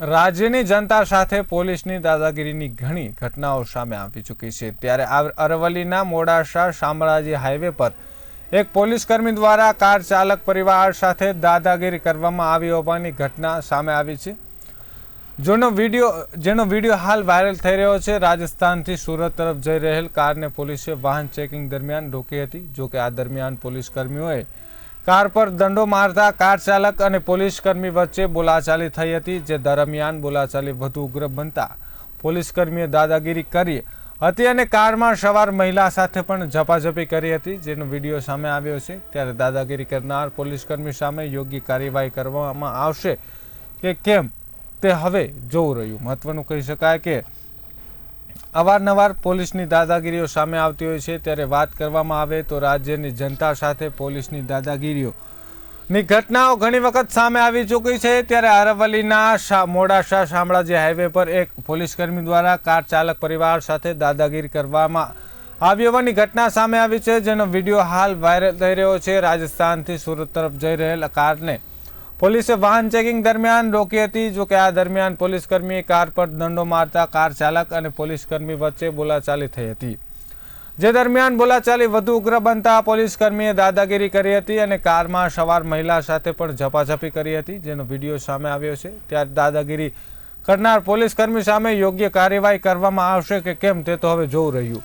રાજ્યની જનતા સાથે પોલીસની દાદાગીરીની ઘણી ઘટનાઓ સામે આવી ચૂકી છે. ત્યારે અરવલ્લીના મોડાસા શામળાજી હાઈવે પર એક પોલીસકર્મી દ્વારા કાર ચાલક પરિવાર સાથે દાદાગીરી કરવામાં આવી હોવાની ઘટના સામે આવી છે. જેનો વીડિયો જેનો વીડિયો હાલ વાયરલ થઈ રહ્યો છે, રાજસ્થાનથી સુરત તરફ જઈ રહેલ કારને પોલીસે વાહન ચેકિંગ દરમિયાન રોકી હતી. જોકે આ દરમિયાન પોલીસ કર્મીઓએ કાર પર દંડો મારતા કાર ચાલક અને પોલીસ કર્મી વચ્ચે બોલાચાલી થઈ હતી, જે દરમિયાન બોલાચાલી વધુ ઉગ્ર બનતા પોલીસ કર્મીએ દાદાગીરી કરી હતી અને કારમાં સવાર મહિલા સાથે પણ ઝપાઝપી કરી હતી, જેનો વીડિયો સામે આવ્યો છે. ત્યારે દાદાગીરી કરનાર પોલીસ કર્મી સામે યોગ્ય કાર્યવાહી કરવામાં આવશે કે કેમ તે હવે જોવું રહ્યું. મહત્વનું કહી શકાય કે અવારનવાર પોલીસની દાદાગીરીઓ સામે આવતી હોય છે. ત્યારે વાત કરવામાં આવે તો રાજ્યની જનતા સાથે પોલીસની દાદાગીરીઓ. ની ઘટનાઓ ઘણી વખત સામે આવી ચૂકી છે. ત્યારે અરવલ્લીના મોડાસા શામળાજી હાઈવે પર એક પોલીસકર્મી દ્વારા કાર ચાલક પરિવાર સાથે દાદાગીરી કરવામાં આવી હોવાની ઘટના સામે આવી છે. જેનો વીડિયો હાલ વાયરલ થઈ રહ્યો છે. રાજસ્થાનથી સુરત તરફ જઈ રહેલ કારને પોલીસે વાહન ચેકિંગ દરમિયાન રોકી હતી. જો કે આ દરમિયાન પોલીસકર્મીએ કાર પર દંડો મારતા કાર ચાલક અને પોલીસકર્મી વચ્ચે બોલાચાલી થઈ હતી. જે દરમિયાન બોલાચાલી વધુ ઉગ્ર બનતા પોલીસકર્મીએ દાદાગીરી કરી હતી અને કારમાં સવાર મહિલા સાથે પણ ઝપાઝપી કરી હતી, જેનો વીડિયો સામે આવ્યો છે. ત્યારે દાદાગીરી કરનાર પોલીસકર્મી સામે યોગ્ય કાર્યવાહી કરવામાં આવશે કે કેમ તે તો હવે જોવું રહ્યું.